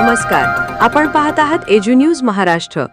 नमस्कार. आपण पाहत आहात एज्यू न्यूज महाराष्ट्र.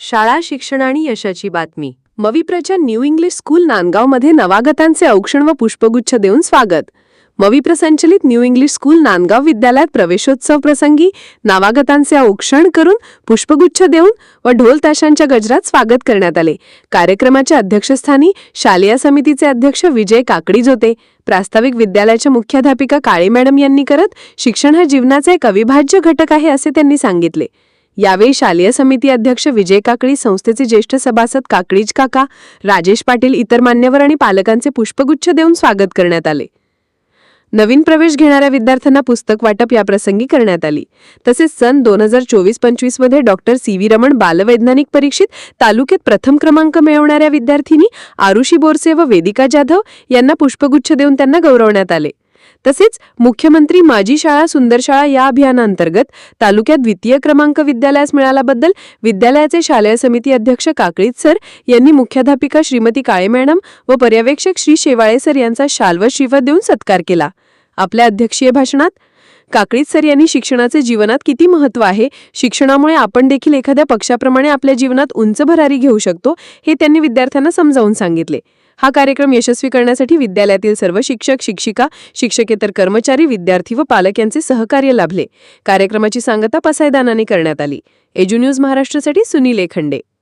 शाळा शिक्षण आणि यशाची बातमी. मविप्रच्या न्यू इंग्लिश स्कूल नांदगावमध्ये नवागतांचे औक्षण व पुष्पगुच्छ देऊन स्वागत. मवी प्रसंचलित न्यू इंग्लिश स्कूल नांदगाव विद्यालयात प्रवेशोत्सव प्रसंगी नावागतांचे औक्षण करून पुष्पगुच्छ देऊन व ढोल ताशांच्या गजरात स्वागत करण्यात आले. कार्यक्रमाच्या अध्यक्षस्थानी शालेय समितीचे अध्यक्ष विजय काकडीज होते प्रास्ताविक विद्यालयाच्या मुख्याध्यापिका काळे मॅडम यांनी करत शिक्षण हा जीवनाचा एक अविभाज्य घटक आहे असे त्यांनी सांगितले. यावेळी शालेय समिती अध्यक्ष विजय काकडी संस्थेचे ज्येष्ठ सभासद काकडीज काका राजेश पाटील इतर मान्यवर आणि पालकांचे पुष्पगुच्छ देऊन स्वागत करण्यात आले. नवीन प्रवेश घेणाऱ्या विद्यार्थ्यांना पुस्तक वाटप याप्रसंगी करण्यात आली. तसेच सन दोन हजार चोवीस पंचवीसमध्ये डॉक्टर सी. व्ही. रमण बालवैज्ञानिक परीक्षेत तालुक्यात प्रथम क्रमांक मिळवणाऱ्या विद्यार्थिनी आरुषी बोरसे व वेदिका जाधव यांना पुष्पगुच्छ देऊन त्यांना गौरवण्यात आले. तसेच मुख्यमंत्री माझी शाळा सुंदर शाळा या अभियानांतर्गत तालुक्यात द्वितीय क्रमांक विद्यालयास मिळाल्याबद्दल विद्यालयाचे शालेय समिती अध्यक्ष काकळीत सर यांनी मुख्याध्यापिका श्रीमती काळे मॅडम व पर्यवेक्षक श्री शेवाळे सर यांचा शाल व श्रीफत देऊन सत्कार केला. आपल्या अध्यक्षीय भाषणात? काकळीत सर यांनी शिक्षणाचे जीवनात किती महत्त्व आहे? शिक्षणामुळे आपण देखील एखाद्या पक्षाप्रमाणे आपल्या जीवनात उंच भरारी घेऊ शकतो हे त्यांनी विद्यार्थ्यांना समजावून सांगितले. हा कार्यक्रम यशस्वी करण्यासाठी विद्यालयातील सर्व शिक्षक शिक्षिका शिक्षकेतर कर्मचारी विद्यार्थी व पालक यांचे सहकार्य लाभले. कार्यक्रमाची सांगता पसायदानाने करण्यात आली. एजू न्यूज महाराष्ट्रासाठी सुनील एखंडे.